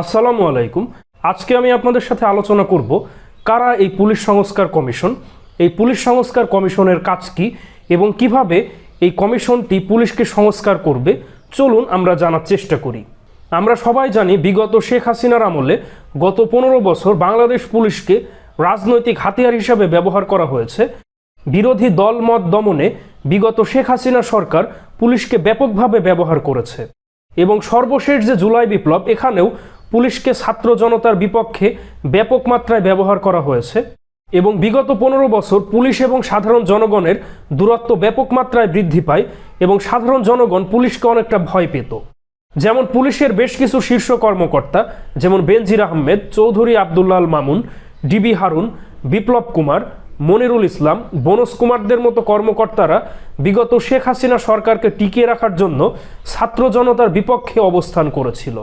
আসসালামু আলাইকুম। আজকে আমি আপনাদের সাথে আলোচনা করব কারা এই পুলিশ সংস্কার কমিশন, এই পুলিশ সংস্কার কমিশনের কাজ কি এবং কীভাবে এই কমিশনটি পুলিশকে সংস্কার করবে, চলুন আমরা জানার চেষ্টা করি। আমরা সবাই জানি বিগত শেখ হাসিনার আমলে গত পনেরো বছর বাংলাদেশ পুলিশকে রাজনৈতিক হাতিয়ার হিসাবে ব্যবহার করা হয়েছে। বিরোধী দল মত দমনে বিগত শেখ হাসিনা সরকার পুলিশকে ব্যাপকভাবে ব্যবহার করেছে এবং সর্বশেষ যে জুলাই বিপ্লব, এখানেও পুলিশকে ছাত্র জনতার বিপক্ষে ব্যাপক মাত্রায় ব্যবহার করা হয়েছে এবং বিগত পনেরো বছর পুলিশ এবং সাধারণ জনগণের দূরত্ব ব্যাপক মাত্রায় বৃদ্ধি পায় এবং সাধারণ জনগণ পুলিশকে অনেকটা ভয় পেত। যেমন পুলিশের বেশ কিছু শীর্ষ কর্মকর্তা, যেমন বেনজির আহমেদ, চৌধুরী আবদুল্লাহ মামুন, ডিবি হারুন, বিপ্লব কুমার, মনিরুল ইসলাম, বনজ কুমারদের মতো কর্মকর্তারা বিগত শেখ হাসিনা সরকারকে টিকিয়ে রাখার জন্য ছাত্র জনতার বিপক্ষে অবস্থান করেছিল।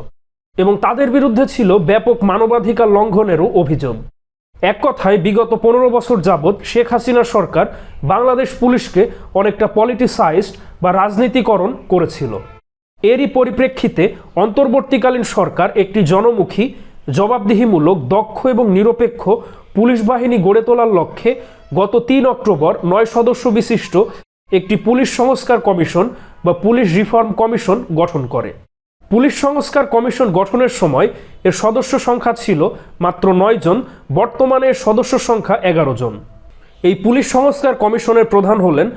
এবং তাদের বিরুদ্ধে ছিল ব্যাপক মানবাধিকার লঙ্ঘনেরও অভিযোগ। এক কথায়, বিগত পনেরো বছর যাবৎ শেখ হাসিনা সরকার বাংলাদেশ পুলিশকে অনেকটা পলিটিসাইজড বা রাজনীতিকরণ করেছিল। এরই পরিপ্রেক্ষিতে অন্তর্বর্তীকালীন সরকার একটি জনমুখী, জবাবদিহিমূলক, দক্ষ এবং নিরপেক্ষ পুলিশ বাহিনী গড়ে তোলার লক্ষ্যে গত তিন অক্টোবর নয় সদস্য বিশিষ্ট একটি পুলিশ সংস্কার কমিশন বা পুলিশ রিফর্ম কমিশন গঠন করে। পুলিশ সংস্কার কমিশন গঠনের সময় এর সদস্য সংখ্যা ছিল মাত্র নয় জন, বর্তমানে এর সদস্য সংখ্যা এগারো জন। এই পুলিশ সংস্কার কমিশনের প্রধান হলেন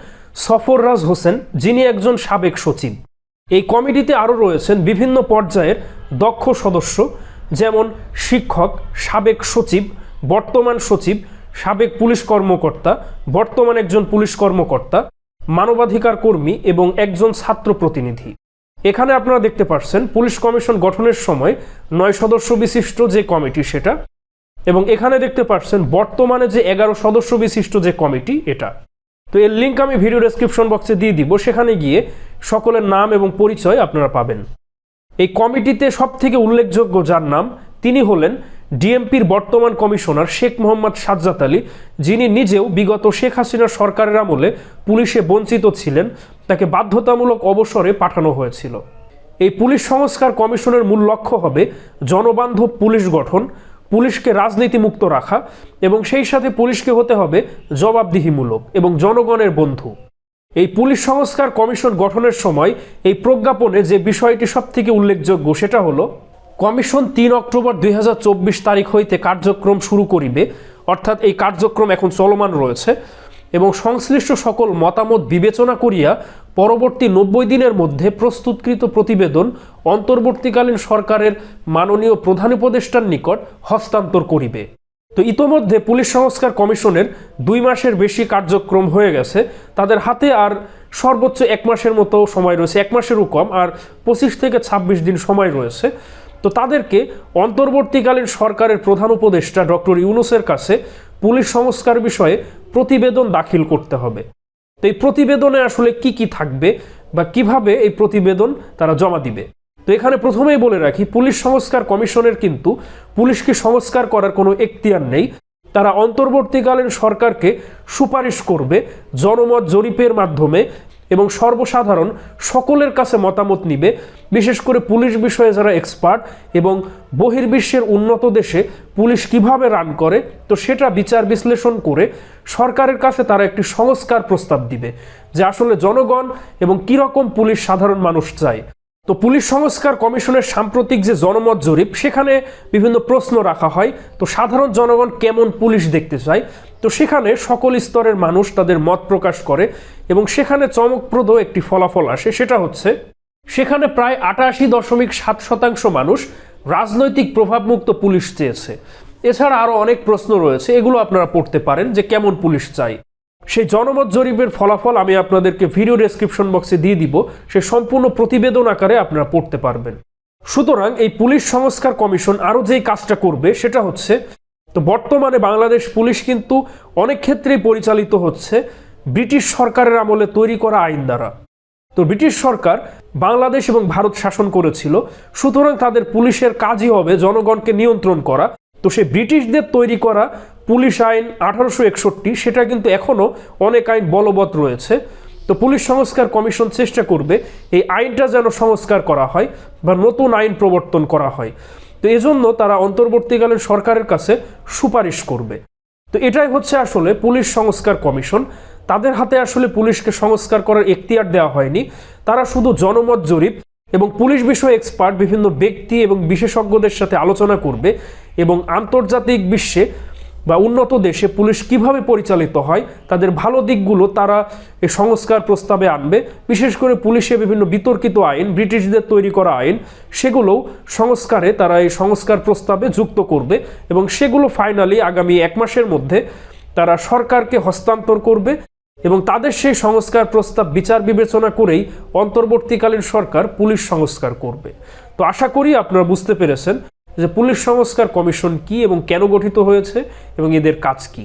সফররাজ হোসেন, যিনি একজন সাবেক সচিব। এই কমিটিতে আরও রয়েছেন বিভিন্ন পর্যায়ের দক্ষ সদস্য, যেমন শিক্ষক, সাবেক সচিব, বর্তমান সচিব, সাবেক পুলিশ কর্মকর্তা, বর্তমান একজন পুলিশ কর্মকর্তা, মানবাধিকার কর্মী এবং একজন ছাত্র প্রতিনিধি। এখানে আপনারা দেখতে পাচ্ছেন পুলিশ কমিশন গঠনের সময় নয় সদস্য বিশিষ্ট যে কমিটি সেটা, এবং এখানে দেখতে পাচ্ছেন বর্তমানে যে এগারো সদস্য বিশিষ্ট যে কমিটি এটা। তো এর লিঙ্ক আমি ভিডিও ডেসক্রিপশন বক্সে দিয়ে দিব, সেখানে গিয়ে সকলের নাম এবং পরিচয় আপনারা পাবেন। এই কমিটিতে সব থেকে উল্লেখযোগ্য যার নাম, তিনি হলেন ডিএমপির বর্তমান কমিশনার শেখ মোহাম্মদ সাজ্জাদ আলী, যিনি নিজেও বিগত শেখ হাসিনার সরকারের আমলে পুলিশে বঞ্চিত ছিলেন তাকে বাধ্যতামূলক অবসরে পাঠানো হয়েছিল। এই পুলিশ সংস্কার কমিশনের মূল লক্ষ্য হবে জনবান্ধব পুলিশ গঠন, পুলিশকে রাজনীতিমুক্ত রাখা এবং সেই সাথে পুলিশকে হতে হবে জবাবদিহিমূলক এবং জনগণের বন্ধু। এই পুলিশ সংস্কার কমিশন গঠনের সময় এই প্রজ্ঞাপনে যে বিষয়টি সব থেকে উল্লেখযোগ্য সেটা হলো, কমিশন তিন অক্টোবর দুই হাজার চব্বিশ তারিখ হইতে কার্যক্রম শুরু করিবে, অর্থাৎ এই কার্যক্রম এখন চলমান রয়েছে। এবং সংশ্লিষ্ট সকল মতামত বিবেচনা করিয়া পরবর্তী নব্বই দিনের মধ্যে প্রস্তুতকৃত প্রতিবেদন অন্তর্বর্তীকালীন সরকারের মাননীয় প্রধান উপদেষ্টার নিকট হস্তান্তর করিবে। তো ইতোমধ্যে পুলিশ সংস্কার কমিশনের দুই মাসের বেশি কার্যক্রম হয়ে গেছে। তাদের হাতে আর সর্বোচ্চ এক মাসের মতো সময় রয়েছে, এক মাসেরও কম, আর পঁচিশ থেকে ২৬ দিন সময় রয়েছে। তো তাদেরকে অন্তর্বর্তীকালীন সরকারের প্রধান উপদেষ্টা ডক্টর ইউনুসের কাছে পুলিশ সংস্কার বিষয়ে প্রতিবেদন দাখিল করতে হবে। তো এই প্রতিবেদনে আসলে কি কি থাকবে বা কীভাবে এই প্রতিবেদন তারা জমা দিবে? তো এখানে প্রথমেই বলে রাখি, পুলিশ সংস্কার কমিশনের কিন্তু পুলিশকে সংস্কার করার কোনো এখতিয়ার নেই। তারা অন্তর্বর্তীকালীন সরকারকে সুপারিশ করবে জনমত জরিপের মাধ্যমে এবং সর্বসাধারণ সকলের কাছে মতামত নিবে, বিশেষ করে পুলিশ বিষয়ে যারা এক্সপার্ট এবং বহির্বিশ্বের উন্নত দেশে পুলিশ কীভাবে রান করে, তো সেটা বিচার বিশ্লেষণ করে সরকারের কাছে তারা একটি সংস্কার প্রস্তাব দিবে, যে আসলে জনগণ এবং কীরকম পুলিশ সাধারণ মানুষ চায়। তো পুলিশ সংস্কার কমিশনের সাম্প্রতিক যে জনমত জরিপ, সেখানে বিভিন্ন প্রশ্ন রাখা হয়। তো সাধারণ জনগণ কেমন পুলিশ দেখতে চায়? তো সেখানে সকল স্তরের মানুষ তাদের মত প্রকাশ করে এবং সেখানে চমকপ্রদ একটি ফলাফল আসে, সেটা হচ্ছে সেখানে প্রায় আটাশি দশমিক সাত শতাংশ মানুষ রাজনৈতিক প্রভাবমুক্ত পুলিশ চেয়েছে। এছাড়া আরও অনেক প্রশ্ন রয়েছে, এগুলো আপনারা পড়তে পারেন যে কেমন পুলিশ চাই সেই জনমত জরিপের ফলাফল আমি আপনাদেরকে ভিডিও ডেসক্রিপশন বক্সে দিয়ে দিব। সে সম্পূর্ণ প্রতিবেদন আকারে আপনারা পড়তে পারবেন। সুতরাং এই পুলিশ সংস্কার কমিশন আরও যেই কাজটা করবে, সেটা হচ্ছে, তো বর্তমানে বাংলাদেশ পুলিশ কিন্তু অনেক ক্ষেত্রেই পরিচালিত হচ্ছে ব্রিটিশ সরকারের আমলে তৈরি করা আইন দ্বারা। তো ব্রিটিশ সরকার বাংলাদেশ এবং ভারত শাসন করেছিল, সুতরাং তাদের পুলিশের কাজই হবে জনগণকে নিয়ন্ত্রণ করা। তো সে ব্রিটিশদের তৈরি করা পুলিশ আইন আঠারোশো একষট্টি, সেটা কিন্তু এখনও অনেক আইন বলবৎ রয়েছে। তো পুলিশ সংস্কার কমিশন চেষ্টা করবে এই আইনটা যেন সংস্কার করা হয় বা নতুন আইন প্রবর্তন করা হয়। তো এজন্য তারা অন্তর্বর্তীকালীন সরকারের কাছে সুপারিশ করবে। তো এটাই হচ্ছে আসলে পুলিশ সংস্কার কমিশন। তাদের হাতে আসলে পুলিশকে সংস্কার করার এখতিয়ার দেওয়া হয়নি। তারা শুধু জনমত জরিপ এবং পুলিশ বিষয়ে এক্সপার্ট বিভিন্ন ব্যক্তি এবং বিশেষজ্ঞদের সাথে আলোচনা করবে এবং আন্তর্জাতিক বিশ্বে বা উন্নত দেশে পুলিশ কীভাবে পরিচালিত হয়, তাদের ভালো দিকগুলো তারা এই সংস্কার প্রস্তাবে আনবে। বিশেষ করে পুলিশে বিভিন্ন বিতর্কিত আইন, ব্রিটিশদের তৈরি করা আইন, সেগুলোও সংস্কারে তারা এই সংস্কার প্রস্তাবে যুক্ত করবে এবং সেগুলো ফাইনালি আগামী এক মাসের মধ্যে তারা সরকারকে হস্তান্তর করবে এবং তাদের সেই সংস্কার প্রস্তাব বিচার বিবেচনা করেই অন্তর্বর্তীকালীন সরকার পুলিশ সংস্কার করবে। তো আশা করি আপনারা বুঝতে পেরেছেন যে পুলিশ সংস্কার কমিশন কি এবং কেন গঠিত হয়েছে এবং এদের কাজ কি?